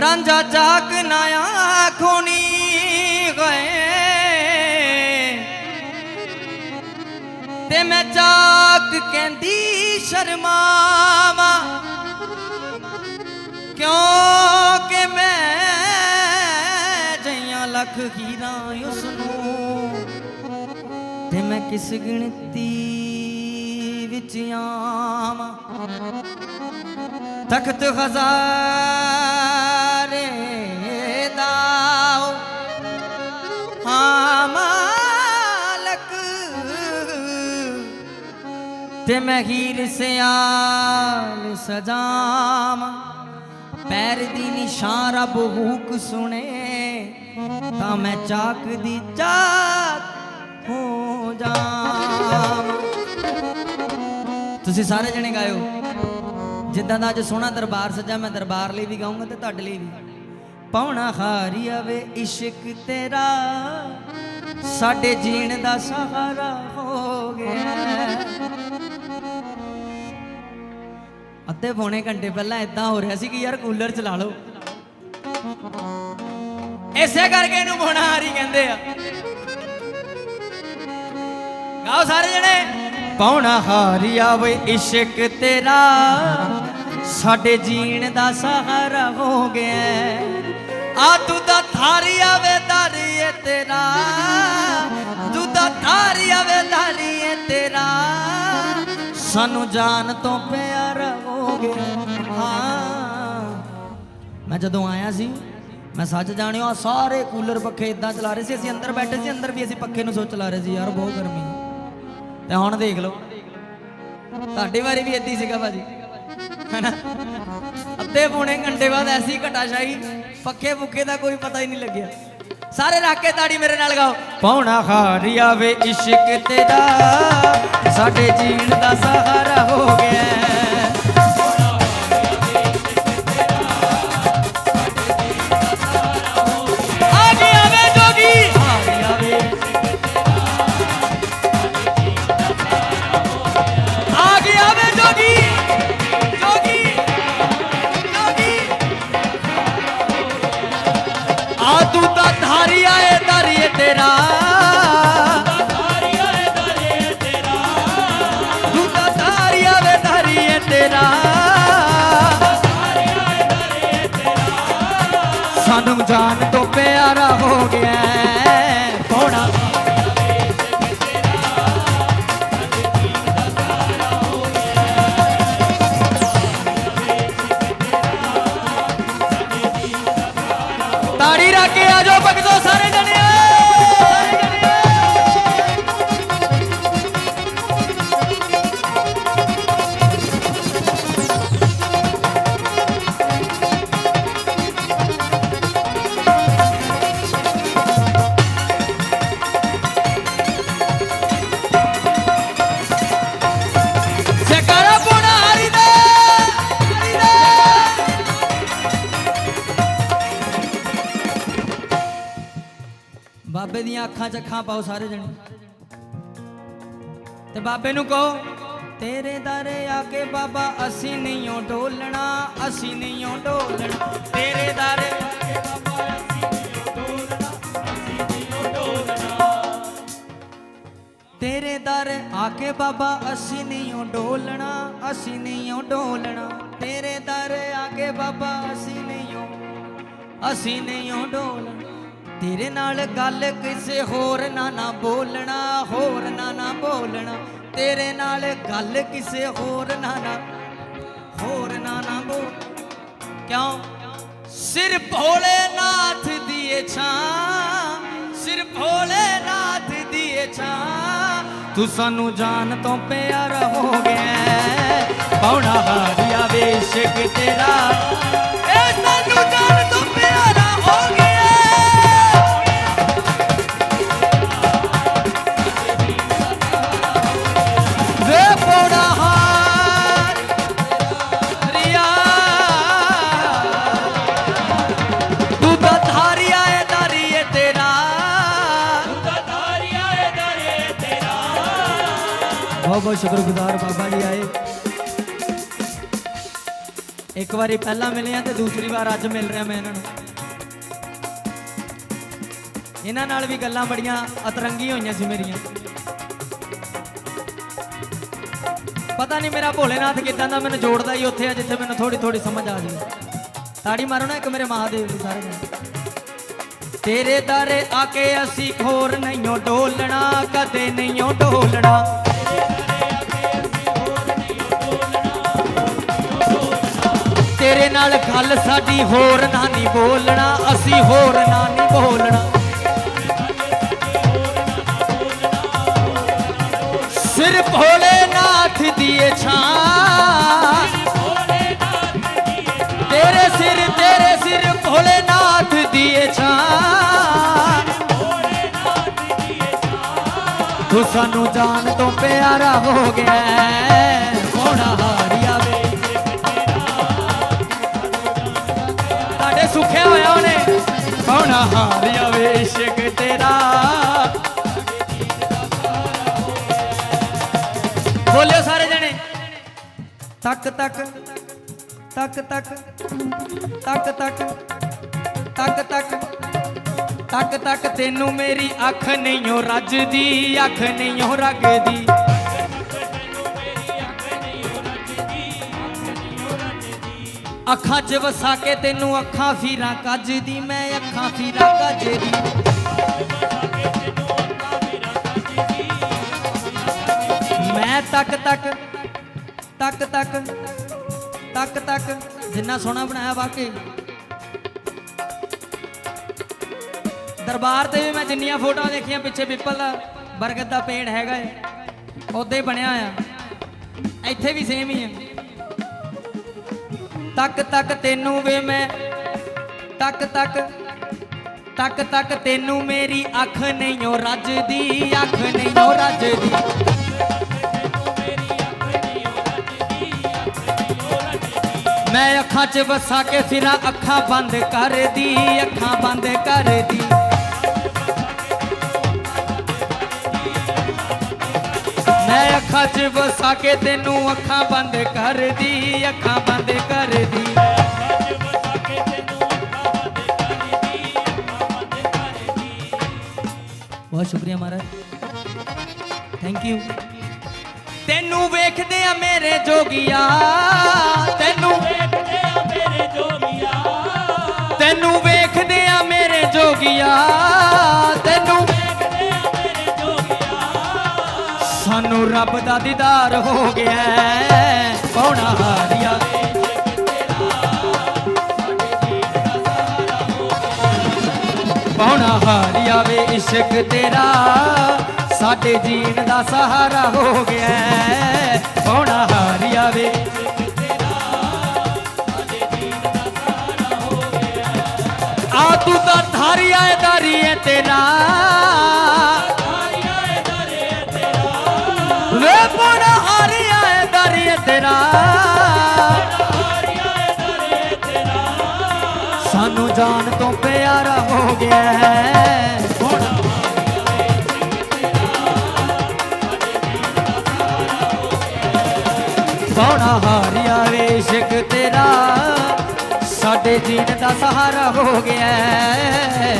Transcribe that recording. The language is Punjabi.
ਰਾਂਝਾ ਜਾਗ ਨਾ ਆਖੋਣੀ ਗਏ। ਤੇ ਮੈਂ ਜਾਗ ਕਹਿੰਦੀ ਸ਼ਰਮਾਵਾ। ਕਿਉਂਕਿ ਮੈਂ ਜਈਆਂ ਲੱਖ ਹੀਰਾ ਉਸ ਨੂੰ ਤੇ ਮੈਂ ਕਿਸ ਗਿਣਤੀ ਵਿੱਚ ਆਵਾਂ। ਤਖਤ ਖਜ਼ਾਰੇ ਤੇ ਮੈਂ ਹੀਰ ਸਿਆਲ ਸਜਾਮ ਪੈਰ ਦੀ ਨਿਸ਼ਾਨ ਰੱਬ ਹੂਕ ਸੁਣੇ, ਤਾਂ ਮੈਂ ਚਾਕ ਦੀ ਚਾਕ ਹੋ ਜਾਵਾਂ। ਤੁਸੀਂ ਸਾਰੇ ਜਣੇ ਗਾਇਓ। ਜਿੱਦਾਂ ਦਾ ਅੱਜ ਸੋਹਣਾ ਦਰਬਾਰ ਸਜਾ, ਮੈਂ ਦਰਬਾਰ ਲਈ ਵੀ ਗਾਉਂਗਾ ਤੇ ਤੁਹਾਡੇ ਲਈ ਵੀ। ਪਾਉਣਾ ਹਾਰੀ ਆਵੇ ਇਸ਼ਕ ਤੇਰਾ, ਸਾਡੇ ਜੀਣ ਦਾ ਸਹਾਰਾ ਹੋ ਗਿਆ। ਅੱਧੇ ਪੌਣੇ ਘੰਟੇ ਪਹਿਲਾਂ ਇਦਾਂ ਹੋ ਰਿਹਾ ਸੀ ਕਿ ਯਾਰ ਕੂਲਰ ਚਲਾ ਲਓ। ਇਸੇ ਕਰਕੇ ਇਹਨੂੰ ਪੌਣਾ ਹਾਰੀ ਕਹਿੰਦੇ ਆ। ਗਾਓ ਸਾਰੇ ਜਣੇ। ਪੌਣਾ ਹਾਰੀ ਆਵੇ ਇਸ਼ਕ ਤੇਰਾ ਸਾਡੇ ਜੀਣ ਦਾ ਸਹਾਰਾ ਹੋ ਗਿਆ। ਆ ਤੂੰ ਦਾ ਥਾਰੀ ਆਵੇ ਧਾਰੀਏ ਤੇਰਾ ਤੂੰ ਦਾ ਥਾਰੀ ਆਵੇ ਧਾਰੀਏ ਤੇਰਾ। ਸਾਨੂੰ ਜਾਨ ਤੋਂ ਪਿਆਰਾ ਗਿਆ ਹਾਂ। ਮੈਂ ਜਦੋਂ ਆਇਆ ਸੀ, ਮੈਂ ਸੱਚ ਜਾਣਿਓ ਆ ਸਾਰੇ ਕੂਲਰ ਪੱਖੇ ਇਦਾਂ ਚਲਾ ਰਹੇ ਸੀ, ਅਸੀਂ ਅੰਦਰ ਬੈਠੇ ਸੀ, ਅੰਦਰ ਵੀ ਅਸੀਂ ਪੱਖੇ ਨੂੰ ਸੋਚ ਚਲਾ ਰਹੇ ਸੀ, ਯਾਰ ਬਹੁਤ ਗਰਮੀ। ਤੇ ਹੁਣ ਦੇਖ ਲਓ। ਤੁਹਾਡੇ ਬਾਰੇ ਵੀ ਏਦਾਂ ਸੀਗਾ ਭਾਜੀ। ਹੈਨਾ? ਅੱਧੇ ਪੌਣੇ ਘੰਟੇ ਬਾਅਦ ਐਸੀ ਘਟਾਸ਼ਾਹੀ, ਪੱਖੇ ਪੁੱਖੇ ਦਾ ਕੋਈ ਪਤਾ ਹੀ ਨਹੀਂ ਲੱਗਿਆ। ਸਾਰੇ ਰੱਖ ਕੇ ਤਾੜੀ ਮੇਰੇ ਨਾਲ ਗਾਓ। ਪੌਣਾ ਹਾਰੀ ਆਵੇ, ਇਸ਼ਕ ਤੇਰਾ ਸਾਡੇ ਜੀਣ ਦਾ ਸਹਾਰਾ ਹੋ ਗਿਆ। ਤੇਰਾ। ਤੂੰ ਤਾਂ ਧਾਰੀ ਆਵੇ ਧਾਰੀਏ ਤੇਰਾ। ਸਾਨੂੰ ਜਾਨ ਤੋਂ ਪਿਆਰਾ ਹੋ ਗਿਆ। ਬਾਬੇ ਦੀਆਂ ਅੱਖਾਂ 'ਚ ਅੱਖਾਂ ਪਾਓ ਸਾਰੇ ਜਣੇ। ਤੇ ਬਾਬੇ ਨੂੰ ਕਹੋ, ਤੇਰੇ ਦਰ ਆ ਕੇ ਬਾਬਾ, ਅਸੀਂ ਨਹੀਂ ਓ ਢੋਲਣਾ ਅਸੀਂ ਨਹੀਂ ਓ ਢੋਲਣਾ ਤੇਰੇ ਦਰ ਆ ਕੇ ਬਾਬਾ, ਅਸੀਂ ਨਹੀਂ ਓ ਢੋਲਣਾ ਅਸੀਂ ਨਹੀਂ ਓ ਢੋਲਣਾ ਤੇਰੇ ਦਰ ਆ ਕੇ ਬਾਬਾ, ਅਸੀਂ ਨਹੀਂ ਓ ਢੋਲਣਾ ਅਸੀਂ ਨਹੀਂ ਓ ਢੋਲਣਾ ਤੇਰੇ ਦਰ ਆ ਕੇ ਬਾਬਾ, ਅਸੀਂ ਨਹੀਂ ਓ ਅਸੀਂ ਨਹੀਂ ਓ ਢੋਲਣਾ ਤੇਰੇ ਨਾਲ ਗੱਲ ਕਿਸੇ ਹੋਰ ਨਾ ਨਾ ਬੋਲਣਾ, ਹੋਰ ਨਾ ਨਾ ਬੋਲਣਾ। ਤੇਰੇ ਨਾਲ ਗੱਲ ਕਿਸੇ ਹੋਰ ਨਾ ਨਾ, ਹੋਰ ਨਾ ਨਾ ਬੋਲ। ਕਿਉਂ? ਸਿਰ ਭੋਲੇ ਨਾਥ ਦੀਏ ਛਾਂ ਸਿਰ ਭੋਲੇ ਨਾਥ ਦੀਏ ਛਾਂ। ਤੂੰ ਸਾਨੂੰ ਜਾਨ ਤੋਂ ਪਿਆਰਾ ਹੋ ਗਿਆ ਪੌਣਾ ਹਾਰਿਆ ਵੇਸ਼ਕ ਤੇਰਾ ਬਹੁਤ ਬਹੁਤ ਸ਼ੁਕਰਗੁਜ਼ਾਰ ਬਾਬਾ ਜੀ ਆਏ। ਇੱਕ ਵਾਰੀ ਪਹਿਲਾਂ ਮਿਲੇ ਆ ਤੇ ਦੂਸਰੀ ਵਾਰ ਅੱਜ ਮਿਲ ਰਿਹਾ ਮੈਂ ਇਹਨਾਂ ਨੂੰ। ਇਹਨਾਂ ਨਾਲ ਵੀ ਗੱਲਾਂ ਬੜੀਆਂ ਅਤਰੰਗੀ ਹੋਈਆਂ ਸੀ ਮੇਰੀਆਂ। ਪਤਾ ਨਹੀਂ ਮੇਰਾ ਭੋਲੇਨਾਥ ਕਿਦਾਂ ਦਾ ਮੈਨੂੰ ਜੋੜਦਾ ਹੀ ਉੱਥੇ ਆ ਜਿੱਥੇ ਮੈਨੂੰ ਥੋੜੀ ਥੋੜੀ ਸਮਝ ਆ ਜੀ ਤਾੜੀ ਮਾਰੋ ਨਾ ਇੱਕ ਮੇਰੇ ਮਹਾਦੇਵ ਦੀ ਸਾਰੇ ਜਣੇ ਤੇਰੇ ਦਾਰੇ ਆ ਕੇ ਅਸੀਂ ਖੋਰ ਨਹੀਂਓ ਡੋਲਣਾ, ਕਦੇ ਨਹੀਂਓ ਡੋਲਣਾ। ਤੇਰੇ ਨਾਲ ਗੱਲ ਸਾਡੀ ਹੋਰ ਨਾ ਨਹੀਂ ਬੋਲਣਾ, ਅਸੀਂ ਹੋਰ ਨਾ ਨਹੀਂ ਬੋਲਣਾ ਸਿਰ ਭੋਲੇਨਾਥ ਦੀ ਏ ਛਾਂ। ਤੇਰੇ ਸਿਰ ਤੇਰੇ ਸਿਰ ਭੋਲੇਨਾਥ ਦੀ ਛਾਂ। ਤੂੰ ਸਾਨੂੰ ਜਾਣ ਤੋਂ ਪਿਆਰਾ ਹੋ ਗਿਆ। ਹੈ। ਸੋਹਣਾ ਸੋਹਣਾ ਵੇ ਇਸ਼ਕ ਤੇਰਾ। ਬੋਲਿਓ ਸਾਰੇ ਜਣੇ। ਤੱਕ ਤੱਕ ਤੱਕ ਤੱਕ ਤੱਕ ਤੱਕ ਤੱਕ ਤੱਕ ਤੱਕ ਤੱਕ ਤੈਨੂੰ ਮੇਰੀ ਅੱਖ ਨਹੀਂ ਓ ਰੱਜਦੀ, ਅੱਖ ਨਹੀਂ ਓ ਰਗਦੀ। ਅੱਖਾਂ 'ਚ ਵਸਾ ਕੇ ਤੈਨੂੰ ਅੱਖਾਂ ਫੀਰਾਂ ਕੱਜਦੀ, ਮੈਂ ਅੱਖਾਂ ਫੀਰਾਂ ਕੱਜਦੀ। ਮੈਂ ਤੱਕ ਤੱਕ ਤੱਕ ਤੱਕ ਤੱਕ ਤੱਕ ਜਿੰਨਾ ਸੋਹਣਾ ਬਣਾਇਆ ਵਾਕਈ। ਦਰਬਾਰ ਤੇ ਵੀ ਮੈਂ ਜਿੰਨੀਆਂ ਫੋਟੋਆਂ ਦੇਖੀਆਂ, ਪਿੱਛੇ ਪਿੱਪਲ ਦਾ ਬਰਗਦ ਦਾ ਪੇੜ ਹੈਗਾ ਏ ਉਦਾਂ ਹੀ ਬਣਿਆ ਆ ਇੱਥੇ ਵੀ ਸੇਮ ਹੀ ਹੈ ਤੱਕ ਤੱਕ ਤੈਨੂੰ ਵੇ ਮੈਂ, ਤੱਕ ਤੱਕ ਤੱਕ ਤੱਕ ਤੈਨੂੰ ਮੇਰੀ ਅੱਖ ਨਹੀਂ ਓ ਰੱਜਦੀ, ਅੱਖ ਨਹੀਂ ਓ ਰੱਜਦੀ। ਮੈਂ ਅੱਖਾਂ 'ਚ ਵਸਾ ਕੇ ਫਿਰਾਂ ਅੱਖਾਂ ਬੰਦ ਕਰਦੀ, ਅੱਖਾਂ ਬੰਦ ਕਰਦੀ। ਮੈਂ ਅੱਖਾਂ 'ਚ ਵਸਾ ਕੇ ਤੈਨੂੰ ਅੱਖਾਂ ਬੰਦ ਕਰਦੀ, ਅੱਖਾਂ ਬੰਦ ਕਰਦੀ। ਬਹੁਤ ਸ਼ੁਕਰੀਆ ਮਹਾਰਾਜ। ਥੈਂਕ ਯੂ ਤੈਨੂੰ ਵੇਖਦੇ ਆ ਮੇਰੇ ਜੋਗੀਆ। ਤੈਨੂੰ ਵੇਖਦੇ ਆ ਮੇਰੇ ਜੋਗੀਆ। ਤੈਨੂੰ ਵੇਖਦੇ ਆ ਮੇਰੇ ਜੋਗੀਆ। ਸਾਨੂੰ ਰੱਬ ਦਾ ਦੀਦਾਰ ਹੋ ਗਿਆ ਹੈ। ਪੌਣਾ ਹਾਰੀਆ ਪੌਣਾ ਹਾਰੀਆ ਵੇ ਇਸ਼ਕ ਤੇਰਾ ਸਾਡੇ ਜੀਣ ਦਾ ਸਹਾਰਾ ਹੋ ਗਿਆ ਹੈ। ਪੌਣਾ ਹਾਰੀਆ ਵੇ ਆ ਤੂੰ ਤਾਂ ਧਾਰੀਆ ਏ ਵੇ ਪੌਣਾ ਹਾਰੀਆ ਏ ਤੇਰਾ। ਸਾਨੂੰ ਜਾਣ ਤੋਂ ਪਿਆਰਾ ਹੋ ਗਿਆ ਹੈ ਸੋਹਣਾ ਹਾਰਿਆ ਵੇ ਇਸ਼ਕ ਤੇਰਾ। ਸਾਡੇ ਜੀਣ ਦਾ ਸਹਾਰਾ ਹੋ ਗਿਆ ਹੈ